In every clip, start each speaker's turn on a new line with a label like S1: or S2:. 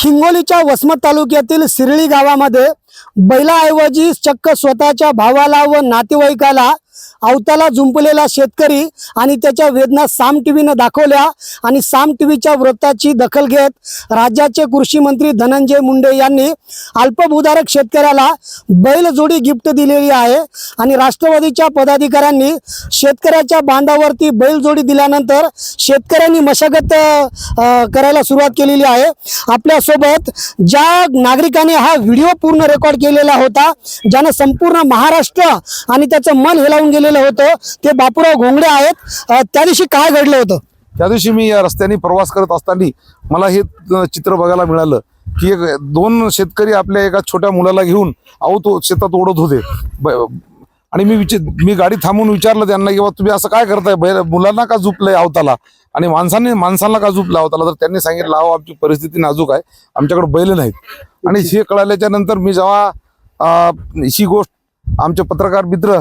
S1: हिंगोलीच्या वसमत तालुक्यातील सिरळी गावामध्ये बैलाऐवजी चक्क स्वतःच्या भावाला व नातेवाईकाला अवताला झुंपलेला शेतकरी आणि त्याच्या वेदना साम टीव्हीनं दाखवल्या आणि साम टीव्हीच्या वृत्ताची दखल घेत राज्याचे कृषी मंत्री धनंजय मुंडे यांनी अल्पभूधारक शेतकऱ्याला बैलजोडी गिफ्ट दिलेली आहे आणि राष्ट्रवादीच्या पदाधिकाऱ्यांनी शेतकऱ्याच्या बांधावरती बैलजोडी दिल्यानंतर शेतकऱ्यांनी मशागत करायला सुरुवात केलेली आहे. आपल्यासोबत ज्या नागरिकाने हा व्हिडिओ पूर्ण रेकॉर्ड केलेला होता ज्यानं संपूर्ण महाराष्ट्र आणि त्याचं मन हेलावून गेलेलं होतं. ते बापूराव घोंगडे आहेत. त्या दिवशी काय घडलं होतं?
S2: त्या दिवशी मी या रस्त्याने प्रवास करत असताना मला हे चित्र बघायला मिळालं की एक दोन शेतकरी आपल्या एका छोट्या मुलाला घेऊन अहो तो शेतात ओढत होते. ब- आणि मी विचार मी गाडी थांबून विचारलं त्यांना की बा तुम्ही असं काय करताय? बैल मुलांना का झुपलंय अवताला? आणि माणसाने माणसांना का झुपलं अवताला? तर त्यांनी सांगितलं अहो आमची परिस्थिती नाजूक आहे. आमच्याकडे बैल नाहीत. आणि हे कळाल्याच्या नंतर मी जेव्हा ही गोष्ट आमचे पत्रकार मित्र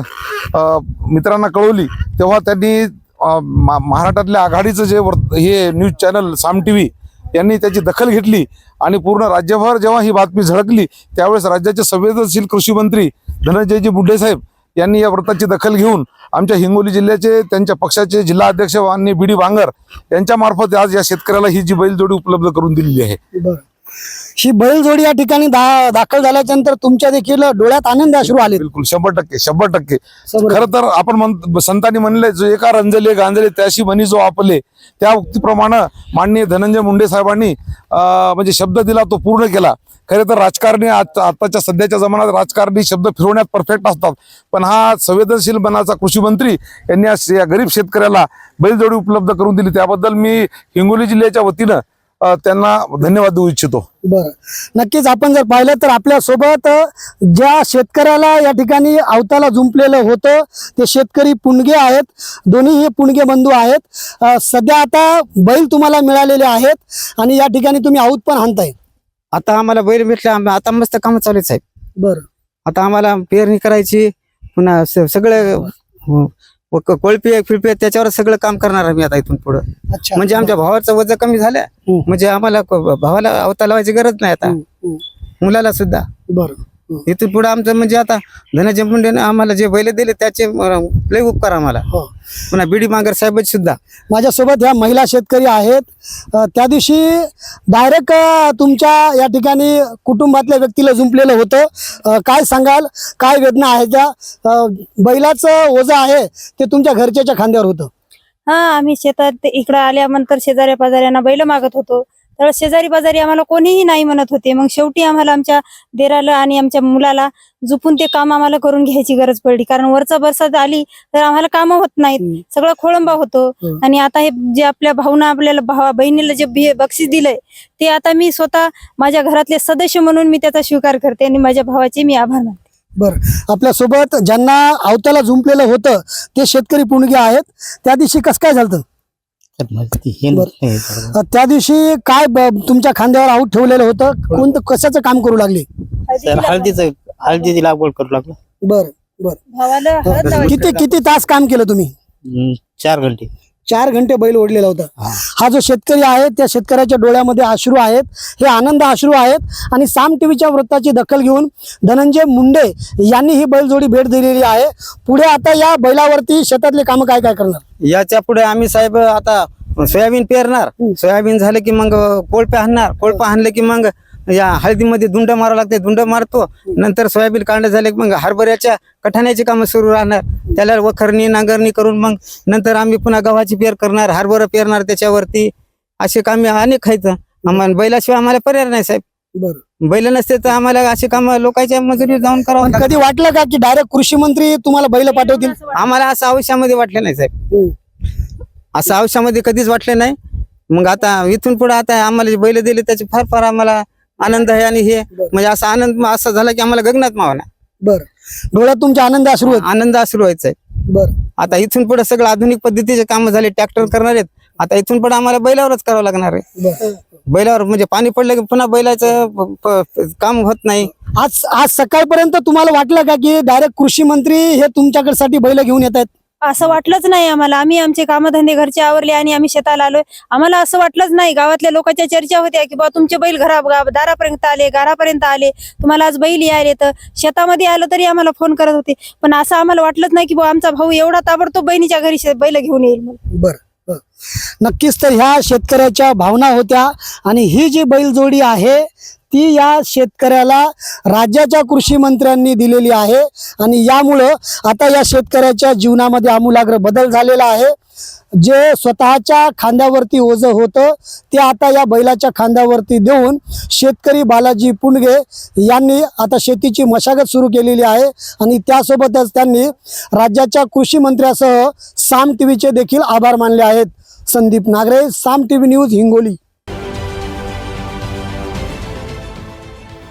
S2: मित्रांना कळवली तेव्हा त्यांनी मा- महाराष्ट्रातल्या आघाडीचं जे वर्त हे news channel Saam T V यांनी त्याची दखल घेतली आणि पूर्ण राज्यभर जेव्हा ही बातमी झळकली त्यावेळेस राज्याचे संवेदनशील कृषी मंत्री धनंजयजी मुंडे साहेब यांनी या व्रताची दखल घेऊन आमच्या हिंगोली जिल्ह्याचे त्यांच्या पक्षाचे जिल्हा अध्यक्ष आणि बी डी बांगर यांच्यामार्फत आज या शेतकऱ्याला ही जी बैलजोडी उपलब्ध करून दिलेली आहे.
S1: ही बैलजोडी या ठिकाणी दा दाखल झाल्याच्यानंतर तुमच्या देखील डोळ्यात आनंद अश्रू आले
S2: बिलकुल शंभर टक्के शंभर टक्के. खर तर आपण संतांनी म्हणले जो एका रंजले गांजले त्याशी म्हणी जो आपले त्या उक्तीप्रमाणे माननीय धनंजय मुंडे साहेबांनी म्हणजे शब्द दिला तो पूर्ण केला. खरे तर राजकारणी आताच्या सध्याच्या जमान्यात राजकारणी शब्द फिरवण्यात परफेक्ट असतात. पण हा संवेदनशील मनाचा कृषी मंत्री यांनी या गरीब शेतकऱ्याला बैलजोडी उपलब्ध करून दिली. त्याबद्दल मी हिंगोली जिल्ह्याच्या वतीनं त्यांना धन्यवाद देऊ इच्छितो.
S1: बरं. नक्कीच आपण जर पाहिलं तर आपल्यासोबत ज्या शेतकऱ्याला या ठिकाणी अवताला जुंपलेलं होतं ते शेतकरी पुणगे आहेत. दोन्ही हे पुणगे बंधू आहेत. सध्या आता बैल तुम्हाला मिळालेले आहेत आणि या ठिकाणी तुम्ही आऊत पण हाणताय.
S3: आता आम्हाला बैल भेटले आता मस्त काम चालू आहेत साहेब
S1: बरं.
S3: आता आम्हाला पेरणी करायची पुन्हा सगळं हो, व क- कोळपी आहे, फिळपी आहे, त्याच्यावर सगळं काम करणार आम्ही आता इथून पुढं.
S1: अच्छा.
S3: म्हणजे आमच्या भावाचं वजन कमी झालं
S1: हम्म.
S3: म्हणजे आम्हाला क- भावाला अवता लावायची गरज नाही आता.
S1: हम्म, हम्म.
S3: मुलाला सुद्धा.
S1: बरं.
S3: इथून पुढे आमचं म्हणजे आता धनंजय मुंडेने आम्हाला जे बैल दिले त्याचे लय उपकार आम्हाला.
S1: हो.
S3: पुन्हा बीडी मांगर साहेब सुद्धा.
S1: माझ्यासोबत ह्या महिला शेतकरी आहेत. त्या दिवशी डायरेक्ट तुमच्या या ठिकाणी कुटुंबातल्या व्यक्तीला जुंपलेलं होतं. काय सांगाल? काय वेदना आहे त्या? बैलाचं ओझं आहे ते तुमच्या घरच्याच्या खांद्यावर होतं.
S4: हा आम्ही शेतात इकडं आल्यानंतर शेजाऱ्या पाजाऱ्यांना बैल मागत होतो. तर शेजारी पाजारी आम्हाला कोणीही नाही म्हणत होते. मग शेवटी आम्हाला आमच्या देराला आणि आमच्या मुलाला जुपून ते काम आम्हाला करून घ्यायची गरज पडली. कारण वरचा बरसात आली तर आम्हाला कामं होत नाहीत. सगळं खोळंबा होतो. आणि आता हे जे आपल्या भाऊनं आपल्याला भावा बहिणीला जे बक्षीस दिलंय ते आता मी स्वतः माझ्या घरातले सदस्य म्हणून मी त्याचा स्वीकार करते आणि माझ्या भावाचे मी आभार मानते.
S1: बरं. आपल्यासोबत ज्यांना अवताला जुंपलेलं होतं ते शेतकरी पुणगे आहेत. त्या दिवशी कसं काय झालं त्या दिवशी काय ब- तुमच्या खांद्यावर आऊत ठेवलेलं होतं? कोणतं कशाचं काम करू लागले?
S3: हळदीचं हळदीची लागवड करू लागलो.
S1: बरं बरं.
S4: भावाला हळद लावायची.
S1: किती किती तास काम केलं तुम्ही?
S3: चार घंटे.
S1: चार घंटे बैल ओढलेला होता.
S3: हा.
S1: जो शेतकरी आहे त्या शेतकऱ्याच्या डोळ्यामध्ये अश्रू आहेत. हे आनंद अश्रू आहेत. आणि साम टीव्हीच्या वृत्ताची दखल घेऊन धनंजय मुंडे यांनी ही बैलजोडी भेट दिलेली आहे. पुढे आता या बैलावरती शेतातले कामं काय काय करणार?
S3: याच्यापुढे आम्ही साहेब आता सोयाबीन पेरणार. सोयाबीन झालं की मग कोळपे हाणणार. कोळपे हाणले की मग या हळदीमध्ये दुंड मारावं लागते दुंड मारतो नंतर सोयाबीन काढणं झाले की मग हरभऱ्याच्या कठाण्याची कामं सुरू राहणार. त्याला वखरणी नांगरणी करून मग नंतर आम्ही पुन्हा गव्हाची पेर करणार हरभरा पेरणार त्याच्यावरती. असे कामे अनेक आहेत. आम्हाला बैलाशिवाय आम्हाला पर्याय नाही साहेब.
S1: बरं.
S3: बैल नसते तर आम्हाला असे काम लोकांच्या मजुरी जाऊन करावं
S1: कधी वाटलं का की डायरेक्ट कृषी मंत्री तुम्हाला बैल पाठवतील?
S3: आम्हाला असं आयुष्यामध्ये वाटलं नाही साहेब. असं आयुष्यामध्ये कधीच वाटलं नाही. मग आता इथून पुढे आता आम्हाला जे बैल दिले त्याचे फार फार आम्हाला आनंद आहे आणि हे म्हणजे असा आनंद असा झाला की आम्हाला गगनात मावला.
S1: बरं. डोळ्यात तुमच्या आनंद अश्रू आहेत?
S3: आनंद सुरू व्हायचा आहे
S1: बरं.
S3: आता इथून पुढे सगळं आधुनिक पद्धतीचे काम झाले ट्रॅक्टर करणार आहेत. आता इथून पुढे आम्हाला बैलावरच करावं लागणार आहे. बैलावर म्हणजे पाणी पडलं की पुन्हा बैलाचं काम होत नाही.
S1: आज आज सकाळपर्यंत तुम्हाला वाटलं का की डायरेक्ट कृषी मंत्री हे तुमच्याकडसाठी बैल घेऊन येत आहेत?
S4: असं वाटलंच नाही आम्हाला. आम्ही आमचे कामधंदे घरचे आवरले आणि आम्ही शेताला आलोय. आम्हाला असं वाटलंच नाही. गावातल्या लोकांच्या चर्चा होत्या की बा तुमचे बैल घरा दारापर्यंत आले घरापर्यंत आले. तुम्हाला आज बैल यायले तर शेतामध्ये आलं तरी आम्हाला फोन करत होते. पण असं आम्हाला वाटलंच नाही की बा आमचा भाऊ एवढा ताबडतोब बहिणीच्या घरी बैल घेऊन येईल म्हणून.
S1: बर. नक्कीच तर ह्या शेतकऱ्याच्या भावना होत्या आणि ही जी बैलजोडी आहे ती या शेतकऱ्याला राज्याच्या कृषी मंत्र्यांनी दिलेली आहे. आणि यामुळं आता या शेतकऱ्याच्या जीवनामध्ये आमूलाग्र बदल झालेला आहे. जे स्वतःच्या खांद्यावरती ओझं होतं ते आता या बैलाच्या खांद्यावरती देऊन शेतकरी बालाजी पुंडगे यांनी आता शेतीची मशागत सुरू केलेली आहे. आणि त्यासोबतच त्यांनी राज्याच्या कृषी मंत्र्यासह साम टी व्हीचे देखील आभार मानले आहेत. Sandeep Nagare Saam T V news Hingoli.